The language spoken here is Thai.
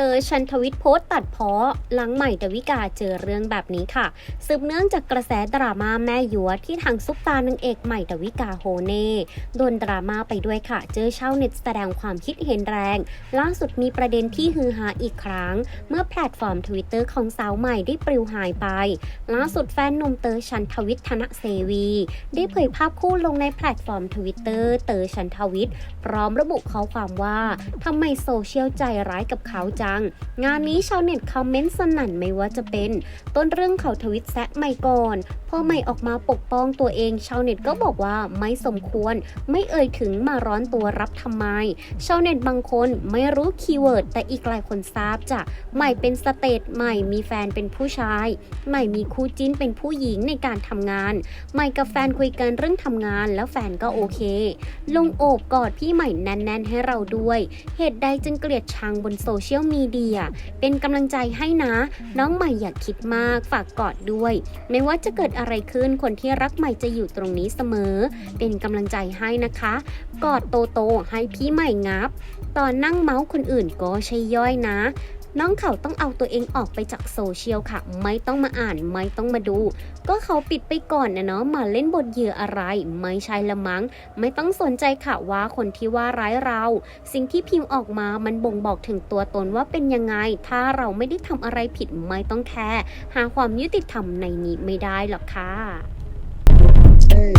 เตอร์ชันทวิทย์โพสต์ตัดเพาะหลังใหม่ดวิกาเจอเรื่องแบบนี้ค่ะ สืบเนื่องจากกระแสดราม่าแม่ยัวที่ทางซุปตานางเอกใหม่ดวิกาโฮเน่โดนดราม่าไปด้วยค่ะ เจอชาวเน็ตแสดงความคิดเห็นแรง ล่าสุดมีประเด็นที่ฮือฮาอีกครั้ง เมื่อแพลตฟอร์มทวิตเตอร์ของสาวใหม่ได้ปลิวหายไป ล่าสุดแฟนหนุ่มเตอร์ชันทวิทย์ธนเสวี ได้เผยภาพคู่ลงในแพลตฟอร์มทวิตเตอร์เตอร์ชันทวิทย์พร้อมระบุข้อความว่าทำไมโซเชียลใจร้ายกับเขาจัง งานนี้ชาวเน็ตคอมเมนต์สนั่นไม่ว่าจะเป็น ต้นเรื่องเขาทวิตแซะไม่ก่อนพอไม่ออกมาปกป้องตัวเอง ชาวเน็ตก็บอกว่าไม่สมควร ไม่เอ่ยถึงมาร้อนตัวรับทำไม ชาวเน็ตบางคนไม่รู้คีย์เวิร์ดแต่อีกหลายคนทราบจ้ะใหม่เป็นสเตทใหม่มีแฟนเป็นผู้ชาย ใหม่มีคู่จิ้นเป็นผู้หญิงในการทำงาน ใหม่กับแฟนคุยกันเรื่องทำงานแล้วแฟนก็โอเคลงโอบกอดพี่ใหม่แน่นๆให้เราด้วย เหตุใดจึงเกลียดชังบนโซเชียลมีเดีย เป็นกำลังใจให้นะ น้องใหม่อย่าคิดมากฝากกอดด้วย ไม่ว่าจะเกิดอะไรขึ้นคนที่รักใหม่จะอยู่ตรงนี้เสมอ เป็นกำลังใจให้นะคะ กอดโตโตให้พี่ใหม่งับ ตอนนั่งเมาส์คนอื่นก็ใช่ย่อยนะ น้องเขาต้องเอาตัวเองออกไปจากโซเชียลค่ะ ไม่ต้องมาอ่านไม่ต้องมาดู ก็เขาปิดไปก่อนนะเนาะมาเล่นบทเหยื่ออะไร ไม่ใช่ละมั้ง ไม่ต้องสนใจค่ะว่าคนที่ว่าร้ายเรา สิ่งที่พิมพ์ออกมามันบ่งบอกถึงตัวตนว่าเป็นยังไง ถ้าเราไม่ได้ทำอะไรผิดไม่ต้องแคร์หาความยุติธรรมในนี้ไม่ได้หรอกค่ะ Hey.